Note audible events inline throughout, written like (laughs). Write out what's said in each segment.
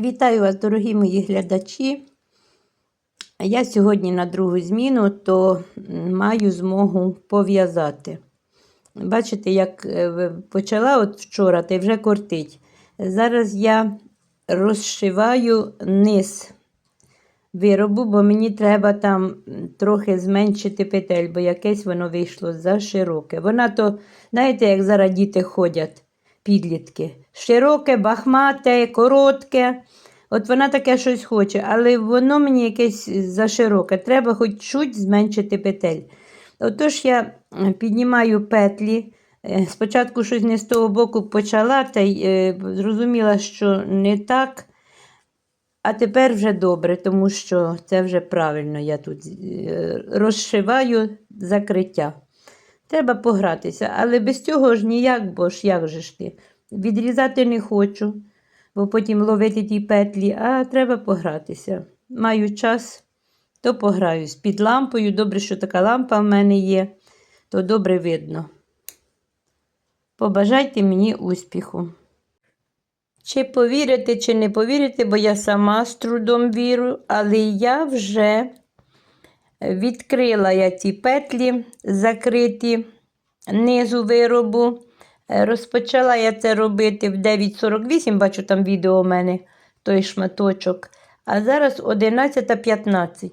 Вітаю вас, дорогі мої глядачі. Я сьогодні на другу зміну, то маю змогу пов'язати. Бачите, як е, почала от вчора, та й вже кортить. Зараз я розшиваю низ виробу, бо мені треба там трохи зменшити петель, бо якесь воно вийшло за широке. Вона то, знаєте, як зараз діти ходять, підлітки. Широке, бахмате, коротке. От вона таке щось хоче, але воно мені якесь зашироке. Треба хоч чуть зменшити петель. Отож я піднімаю петлі. Е, Спочатку щось не з того боку почала, та й е, зрозуміла, що не так. А тепер вже добре, тому що це вже правильно. Я тут е, розшиваю закриття. Треба погратися, але без цього ж ніяк, бо ж як же ж ти? Відрізати не хочу, бо потім ловити ті петлі, а треба погратися. Маю час, то пограюсь. Під лампою, добре, що така лампа в мене є, то добре видно. Побажайте мені успіху. Чи повірите, чи не повірите, бо я сама з трудом вірю, але я вже відкрила я ті петлі закриті низу виробу. Е, Розпочала я це робити в 9.48, бачу там відео у мене той шматочок. А зараз 11.15.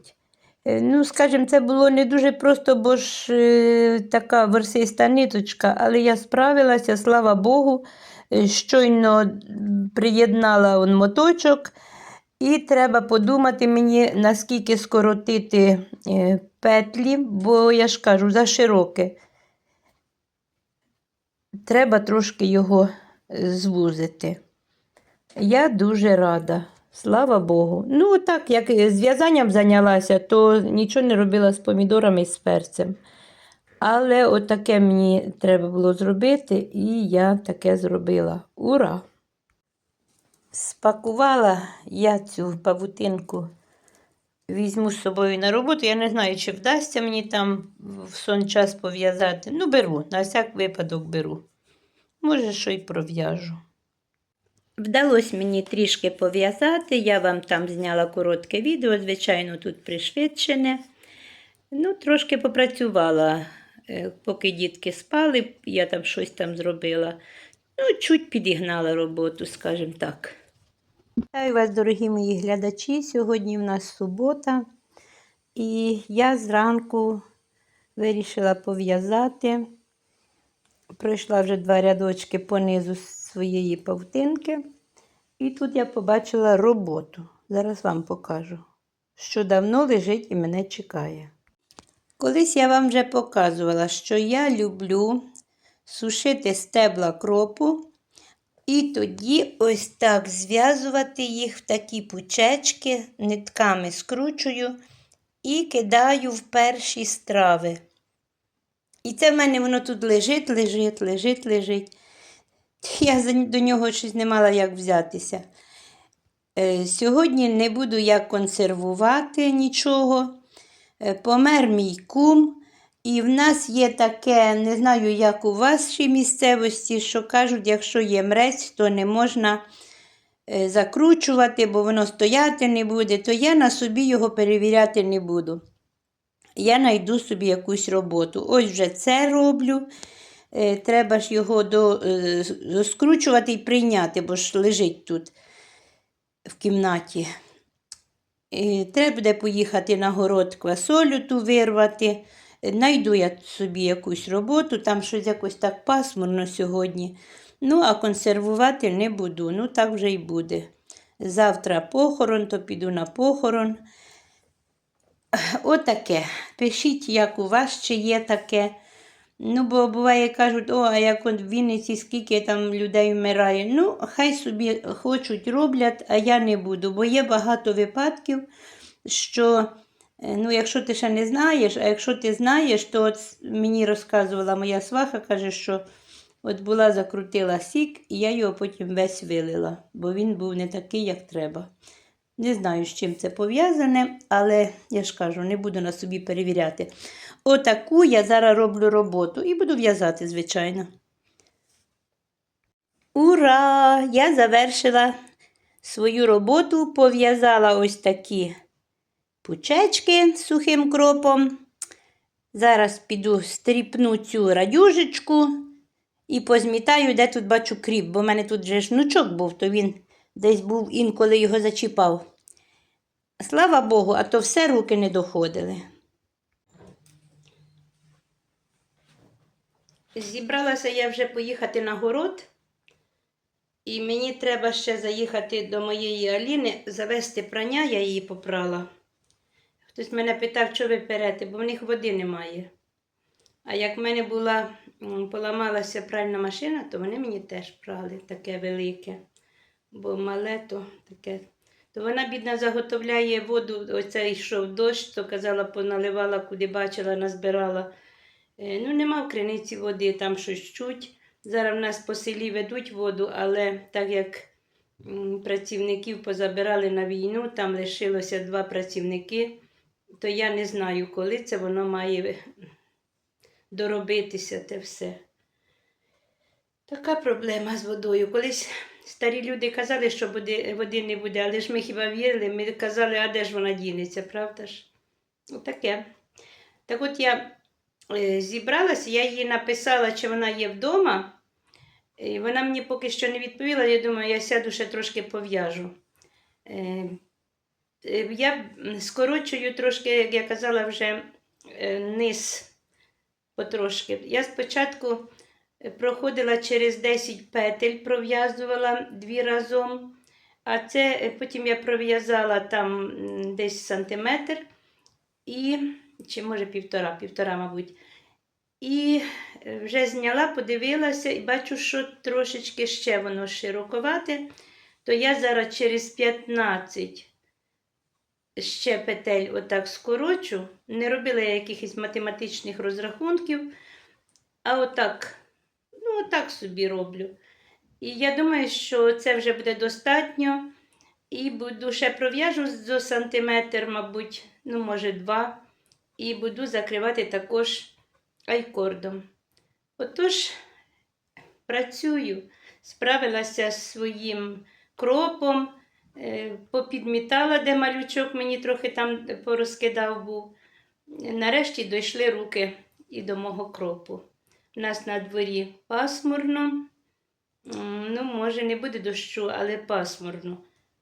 Е, Ну, скажімо, це було не дуже просто, бо ж е, така версиста ниточка, але я справилася, слава Богу. Е, Щойно приєднала он моточок, і треба подумати мені, наскільки скоротити петлі, бо я ж кажу, за широке. Треба трошки його е, звузити. Я дуже рада. Слава Богу. Ну, так, як з в'язанням зайнялася, то нічого не робила з помідорами і з перцем. Але отаке мені треба було зробити, і я таке зробила. Ура! Спакувала я цю павутинку, візьму з собою на роботу. Я не знаю, чи вдасться мені там в сон час пов'язати. Ну, беру, на всяк випадок беру. Може, що й пров'яжу. Вдалося мені трішки пов'язати. Я вам там зняла коротке відео, звичайно, тут пришвидшене. Ну, трошки попрацювала, Е, поки дітки спали, я там щось там зробила. Ну, чуть підігнала роботу, скажімо так. Вітаю вас, дорогі мої глядачі. Сьогодні в нас субота, і я зранку вирішила пов'язати. Пройшла вже два рядочки по низу своєї павтинки. І тут я побачила роботу. Зараз вам покажу, що давно лежить і мене чекає. Колись я вам вже показувала, що я люблю сушити стебла кропу і тоді ось так зв'язувати їх в такі пучечки, нитками скручую і кидаю в перші страви. І це в мене воно тут лежить, лежить, лежить, лежить. Я до нього щось не мала як взятися. Е, Сьогодні не буду я консервувати нічого. Е, Помер мій кум, і в нас є таке, не знаю, як у вашій місцевості, що кажуть, якщо є мрець, то не можна е, закручувати, бо воно стояти не буде, то я на собі його перевіряти не буду. Я знайду собі якусь роботу. Ось вже це роблю. Е, Треба ж його до, е, і прийняти, бо ж лежить тут в кімнаті. Е, Треба буде поїхати на город квасолю ту вирвати. Найду я собі якусь роботу, там щось якось так пасмурно сьогодні. Ну, а консервувати не буду. Ну, так вже й буде. Завтра похорон, то піду на похорон. Отаке. Пишіть, як у вас, чи є таке. Ну, бо буває, кажуть, о, а як от в Вінниці скільки там людей вмирає. Ну, хай собі хочуть, роблять, а я не буду. Бо є багато випадків, що, е, ну, якщо ти ще не знаєш, а якщо ти знаєш, то от мені розказувала моя сваха, каже, що от була закрутила сік, і я його потім весь вилила, бо він був не такий, як треба. Не знаю, з чим це пов'язане, але я ж кажу, не буду на собі перевіряти. Отаку я зараз роблю роботу і буду в'язати, звичайно. Ура! Я завершила свою роботу, пов'язала ось такі пучечки з сухим кропом. Зараз піду стріпну цю радюжечку і позмітаю, де тут бачу кріп, бо в мене тут же ж внучок був, то він десь був інколи його зачіпав. Слава Богу, а то все руки не доходили. Зібралася я вже поїхати на город, і мені треба ще заїхати до моєї Аліни, завести прання, я її попрала. Хтось мене питав, що ви перете, бо в них води немає. А як в мене була, поламалася пральна машина, то вони мені теж прали таке велике. Бо мале то таке. Вона, бідна, заготовляє воду, оце йшов дощ, то казала, поналивала, куди бачила, назбирала. Е, Ну, нема в криниці води, там щось чуть. Зараз в нас по селі ведуть воду, але так як працівників позабирали на війну, там лишилося два працівники, то я не знаю, коли це воно має доробитися те все. Така проблема з водою. Колись старі люди казали, що води, води не буде, але ж ми хіба вірили, ми казали, а де ж вона дінеться, правда ж? Таке. Так от я е, зібралася, я їй написала, чи вона є вдома. І вона мені поки що не відповіла, я думаю, я сяду ще трошки пов'яжу. Е, е, Я скорочую трошки, як я казала, вже низ потрошки. Я спочатку проходила через 10 петель, пров'язувала дві разом, а це е, потім я пров'язала там десь сантиметр і, чи може півтора, півтора, мабуть. І е, вже зняла, подивилася і бачу, що трошечки ще воно широковате, то я зараз через 15 ще петель отак скорочу. Не робила я якихось математичних розрахунків, а отак, ну, отак собі роблю. І я думаю, що це вже буде достатньо. І буду ще пров'яжу до сантиметр, мабуть, ну, може, два. І буду закривати також айкордом. Отож, працюю, справилася з своїм кропом, е, попідмітала, де малючок мені трохи там порозкидав був. Нарешті дійшли руки і до мого кропу. У нас на дворі пасмурно. Ну, може, не буде дощу, але пасмурно.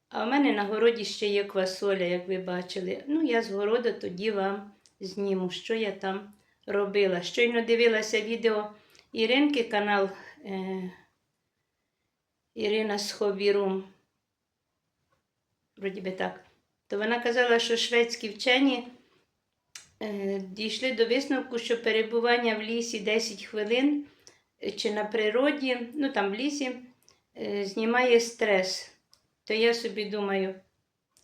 А в мене на городі ще є квасоля, як ви бачили. Ну, я з городу тоді вам зніму, що я там робила. Щойно дивилася відео Іринки, канал е, Ірина з Хобі Рум. Вроді би так. То вона казала, що шведські вчені дійшли до висновку, що перебування в лісі 10 хвилин е, чи на природі, ну там в лісі, е, знімає стрес. То я собі думаю,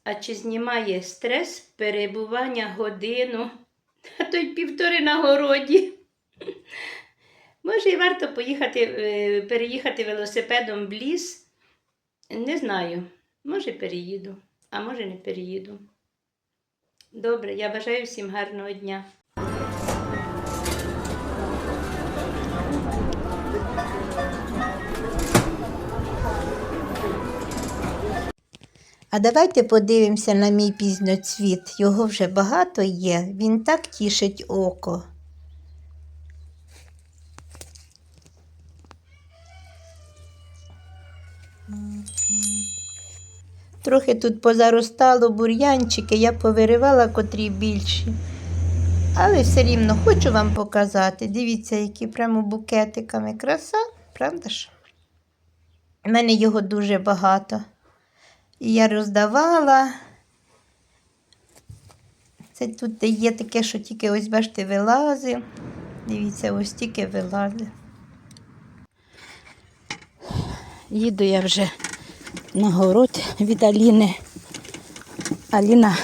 а чи знімає стрес перебування годину, (laughs) а то й півтори на городі? (laughs) Може, і варто поїхати, е, переїхати велосипедом в ліс. Не знаю. Може, переїду, а може не переїду. Добре, я бажаю всім гарного дня. А давайте подивимося на мій пізноцвіт. Його вже багато є. Він так тішить око. Трохи тут позаростало бур'янчики, я повиривала котрі більші. Але все рівно хочу вам показати. Дивіться, які прямо букетиками краса, правда ж? У мене його дуже багато. І я роздавала. Це тут є таке, що тільки ось бачите, вилази. Дивіться, ось тільки вилази. Їду я вже на город від Аліни. Аліна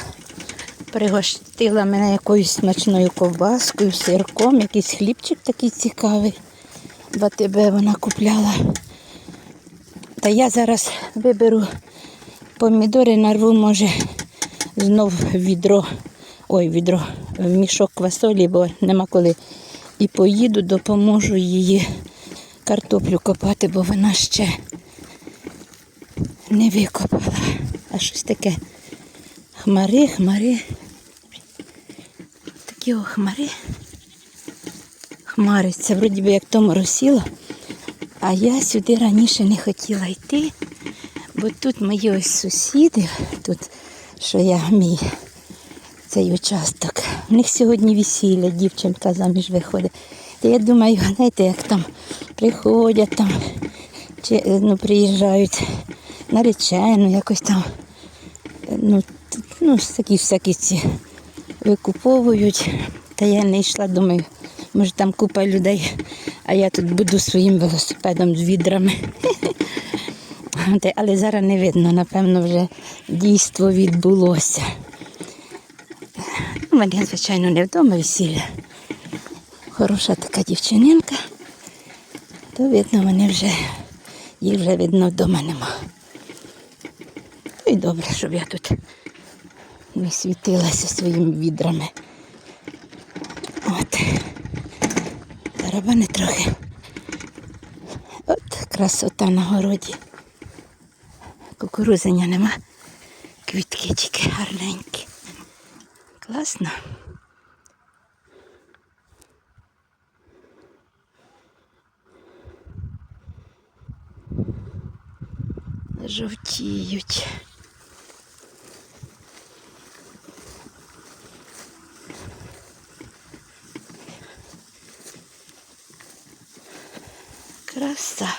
пригостила мене якоюсь смачною ковбаскою, сирком, якийсь хлібчик такий цікавий. В АТБ вона купляла. Та я зараз виберу помідори, нарву, може, знов відро, ой, відро, мішок квасолі, бо нема коли. І поїду, допоможу її картоплю копати, бо вона ще не викопала. А щось таке хмари, хмари. Такі о хмари. Хмариться, вроді би як то моросило. А я сюди раніше не хотіла йти, бо тут мої ось сусіди, тут, що я мій цей участок. У них сьогодні весілля, дівчинка заміж виходить. Та я думаю, знаєте, як там приходять там, чи ну, приїжджають наречено, якось там, е, ну, ну такі всякі ці викуповують. Та я не йшла, думаю, може там купа людей, а я тут буду своїм велосипедом з відрами. Але зараз не видно, напевно, вже дійство відбулося. У мене, звичайно, не вдома весілля. Хороша така дівчининка. То видно, мене вже, їх вже видно вдома нема. Й добре, щоб я тут не світилася своїми відрами. От. Тарабани трохи. От красота на городі. Кукурузення нема. Квітки тільки гарненькі. Класно. Жовтіють. Краса.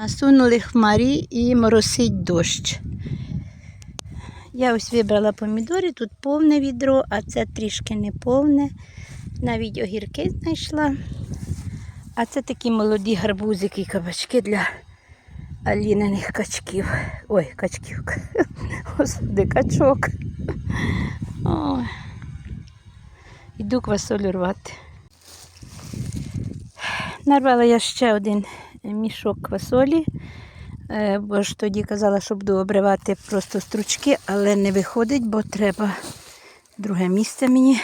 Насунули хмарі і моросить дощ. Я ось вибрала помідори, тут повне відро, а це трішки не повне. Навіть огірки знайшла. А це такі молоді гарбузики і кабачки для аліниних качків. Ой, качків. (laughs) Господи, качок. Ой. Іду квасолю рвати. Нарвала я ще один мішок квасолі, е, бо ж тоді казала, що буду обривати просто стручки, але не виходить, бо треба друге місце мені.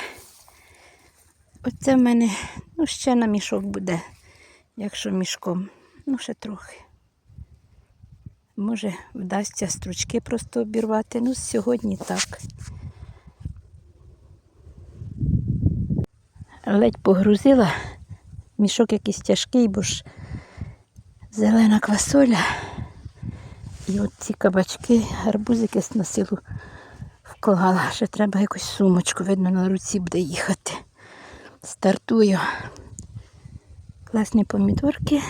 Оце в мене ну, ще на мішок буде, якщо мішком. Ну, ще трохи. Може, вдасться стручки просто обірвати. Ну, сьогодні так. Ледь погрузила. Мішок якийсь тяжкий, бо ж зелена квасоля. І от ці кабачки, гарбузики на силу вклала. Ще треба якусь сумочку, видно, на руці буде їхати. Стартую. Класні помідорки.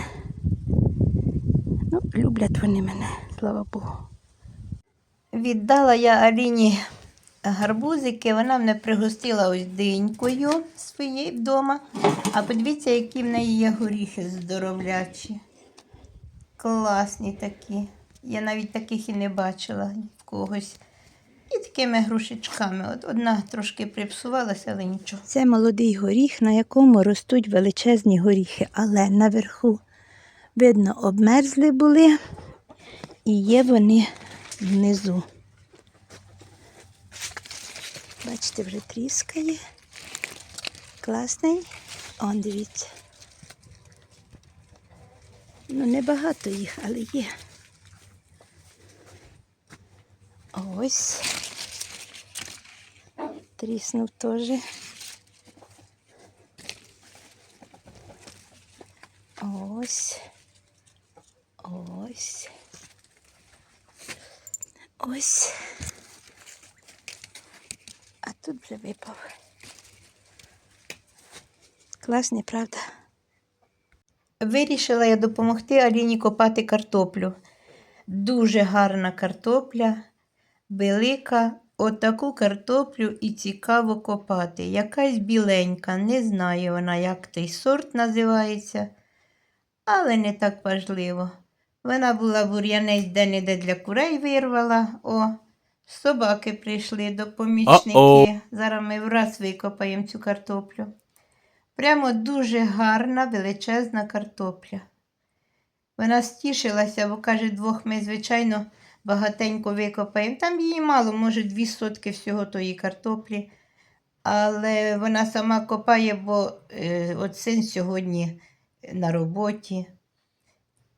Ну, люблять вони мене, слава Богу. Віддала я Аліні гарбузики, вона мене пригостила ось динькою своєю вдома. А подивіться, які в неї є горіхи здоровлячі. Класні такі. Я навіть таких і не бачила в когось. І такими грушечками. От одна трошки припсувалася, але нічого. Це молодий горіх, на якому ростуть величезні горіхи, але наверху, видно, обмерзли були і є вони внизу. Бачите, вже тріскає. Класний. Он дивіться. Ну, небагато їх, але є. Ось. Тріснув теж. Ось. Ось. Ось. Тут вже випав. Класний, правда? Вирішила я допомогти Аліні копати картоплю. Дуже гарна картопля, велика. Отаку картоплю і цікаво копати. Якась біленька, не знаю вона, як той сорт називається, але не так важливо. Вона була бур'янець де-не-де для курей вирвала. О, собаки прийшли до помічники. Uh-oh. Зараз ми враз викопаємо цю картоплю. Прямо дуже гарна, величезна картопля. Вона стішилася, бо каже, двох ми, звичайно, багатенько викопаємо. Там її мало, може, дві сотки всього тої картоплі. Але вона сама копає, бо е, от син сьогодні на роботі.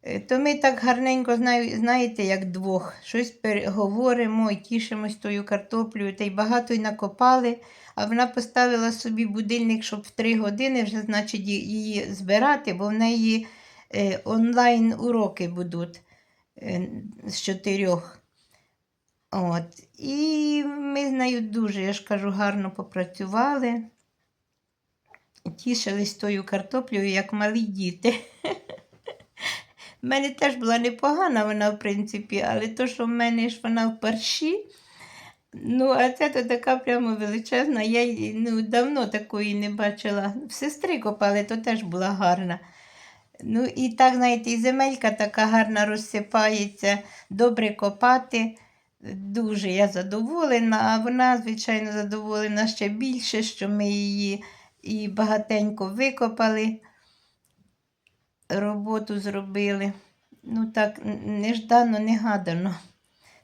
Е, То ми так гарненько знаєте, як двох. Щось переговоримо і тішимось тою картоплею, та й багато й накопали. А вона поставила собі будильник, щоб в три години вже, значить, її збирати, бо в неї е, онлайн уроки будуть е, з чотирьох. От. І ми з нею дуже, я ж кажу, гарно попрацювали. Тішились тою картоплею, як малі діти. (laughs) В мене теж була непогана вона, в принципі, але то, що в мене ж вона в парші, ну, а це то така прямо величезна. Я й, ну, давно такої не бачила. В сестри копали, то теж була гарна. Ну, і так, знаєте, і земелька така гарна розсипається, добре копати. Дуже я задоволена, а вона, звичайно, задоволена ще більше, що ми її і багатенько викопали, роботу зробили. Ну так, неждано, негадано.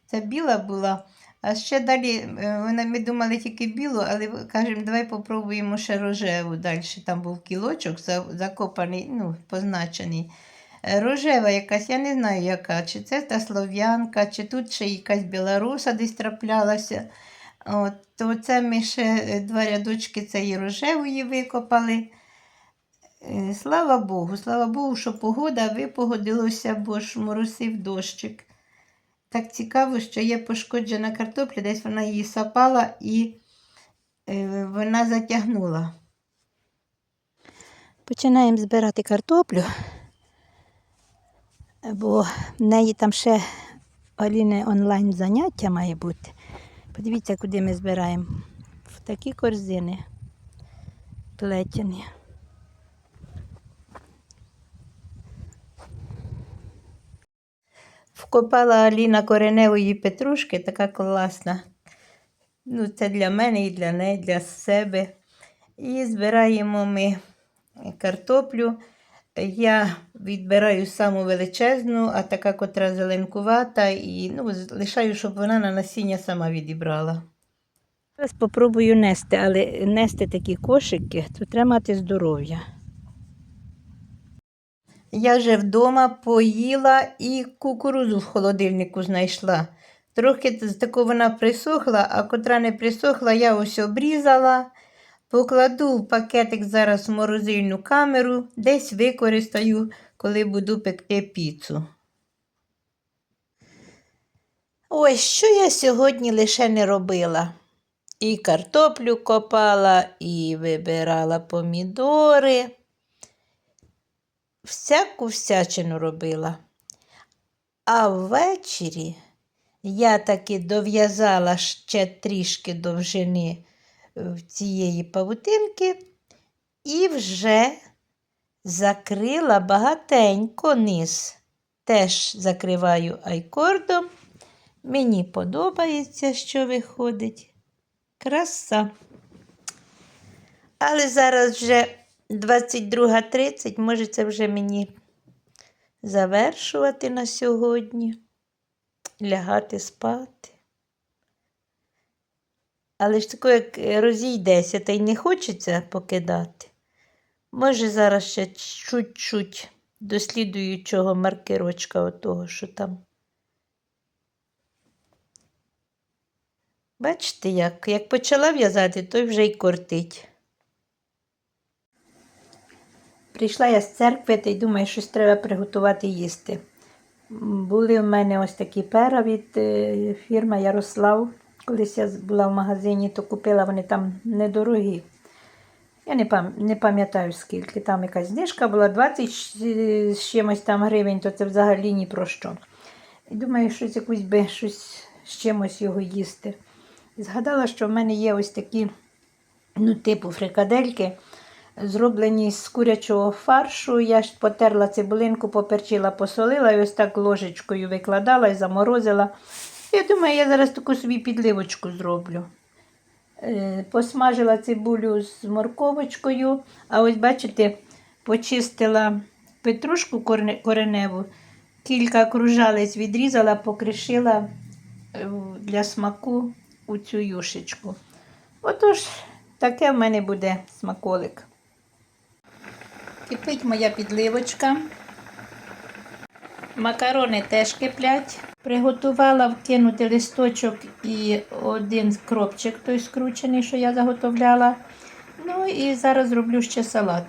Це біла була. А ще далі е, вона, ми думали тільки білу, але кажемо, давай попробуємо ще рожеву далі. Там був кілочок закопаний, ну, позначений. Е, Рожева якась, я не знаю яка, чи це та слов'янка, чи тут ще якась білоруса десь траплялася. От, то це ми ще е, два рядочки цієї рожевої викопали. Е, Слава Богу, слава Богу, що погода випогодилося, бо ж моросив дощик. Так цікаво, що є пошкоджена картопля, десь вона її сапала і е, вона затягнула. Починаємо збирати картоплю, бо в неї там ще Аліни онлайн заняття має бути. Подивіться, куди ми збираємо. В такі корзини плетені. Вкопала Аліна кореневої петрушки, така класна. Ну, це для мене і для неї, для себе. І збираємо ми картоплю. Я відбираю саму величезну, а така, котра зеленкувата, і ну, лишаю, щоб вона на насіння сама відібрала. Зараз спробую нести, але нести такі кошики, то треба мати здоров'я. Я вже вдома поїла і кукурудзу в холодильнику знайшла. Трохи такого вона присохла, а котра не присохла, я ось обрізала. Покладу в пакетик зараз в морозильну камеру, десь використаю, коли буду пекти піцу. Ось що я сьогодні лише не робила. І картоплю копала, і вибирала помідори всяку всячину робила. А ввечері я таки дов'язала ще трішки довжини цієї павутинки і вже закрила багатенько низ. Теж закриваю айкордом. Мені подобається, що виходить. Краса. Але зараз вже 22.30, може, це вже мені завершувати на сьогодні, лягати спати. Але ж тако, як розійдеся, та й не хочеться покидати. Може, зараз ще чуть-чуть до слідуючого маркерочка отого, що там. Бачите, як? Як почала в'язати, то вже й кортить. Прийшла я з церкви та й думаю, щось треба приготувати їсти. Були в мене ось такі пера від е, фірми Ярослав. Колись я була в магазині, то купила вони там недорогі. Я не, пам'ятаю скільки. Там якась знижка була 20 з- з чимось там гривень, то це взагалі ні про що. І думаю, щось якусь би щось з чимось його їсти. І згадала, що в мене є ось такі, ну, типу фрикадельки, зроблені з курячого фаршу. Я ж потерла цибулинку, поперчила, посолила і ось так ложечкою викладала і заморозила. Я думаю, я зараз таку собі підливочку зроблю. Е, Посмажила цибулю з морковочкою, а ось, бачите, почистила петрушку кореневу, кілька кружалець відрізала, покришила е, для смаку у цю юшечку. Отож, таке в мене буде смаколик. Кипить моя підливочка. Макарони теж киплять. Приготувала вкинути листочок і один кропчик, той скручений, що я заготовляла. Ну і зараз роблю ще салат.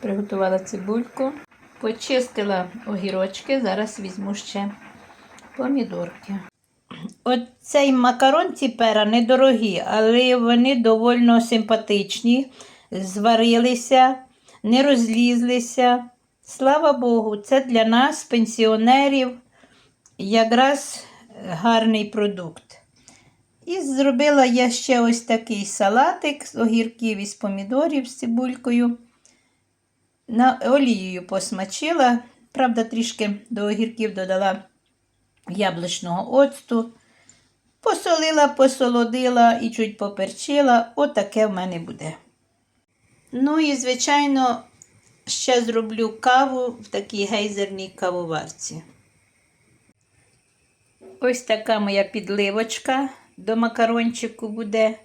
Приготувала цибульку, почистила огірочки, зараз візьму ще помідорки. Оцей макарон ці пера недорогі, але вони доволі симпатичні, зварилися, не розлізлися. Слава Богу, це для нас, пенсіонерів, якраз гарний продукт. І зробила я ще ось такий салатик з огірків і з помідорів з цибулькою. На олією посмачила. Правда, трішки до огірків додала яблучного оцту. Посолила, посолодила і чуть поперчила. Отаке в мене буде. Ну і, звичайно, ще зроблю каву в такій гейзерній кавоварці. Ось така моя підливочка до макарончику буде.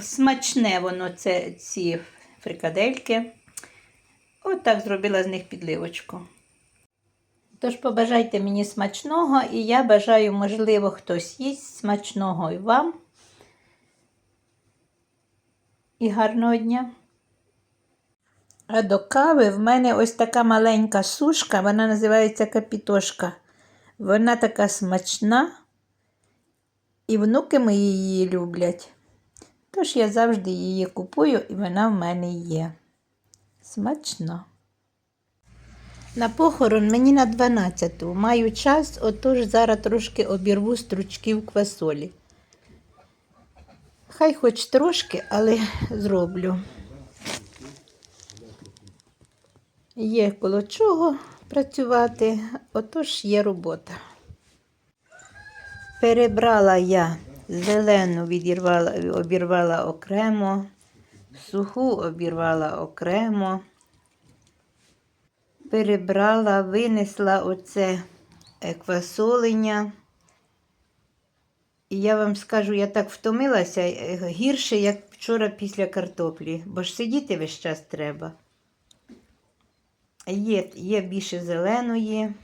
Смачне воно це ці фрикадельки. От так зробила з них підливочку. Тож побажайте мені смачного, і я бажаю, можливо, хтось їсть смачного і вам. І гарного дня. А до кави в мене ось така маленька сушка, вона називається капітошка. Вона така смачна, і внуки мої її люблять. Тож я завжди її купую, і вона в мене є. Смачно. На похорон мені на 12-ту. Маю час, отож зараз трошки обірву стручків квасолі. Хай хоч трошки, але зроблю. Є коло чого працювати, отож є робота. Перебрала я зелену, відірвала, обірвала окремо, суху обірвала окремо перебрала, винесла оце квасолення. І я вам скажу, я так втомилася е, гірше, як вчора після картоплі, бо ж сидіти весь час треба. Є, є більше зеленої,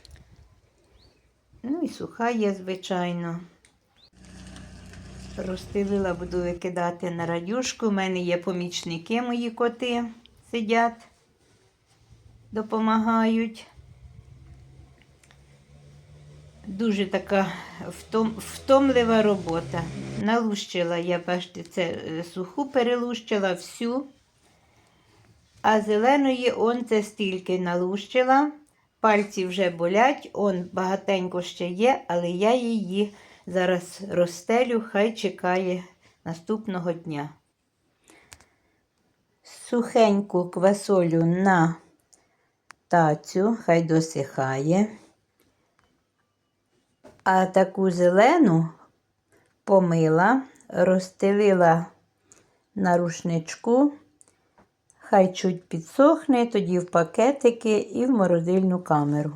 ну і суха є, звичайно. Розстелила, буду викидати на радюшку. У мене є помічники, мої коти сидять допомагають. Дуже така втом, втомлива робота. Налущила я, бачите, це е, суху перелущила всю, а зеленої он це стільки налущила. Пальці вже болять, он багатенько ще є, але я її зараз розстелю, хай чекає наступного дня. Сухеньку квасолю на тацю, хай досихає. А таку зелену помила, розстелила на рушничку, хай чуть підсохне, тоді в пакетики і в морозильну камеру.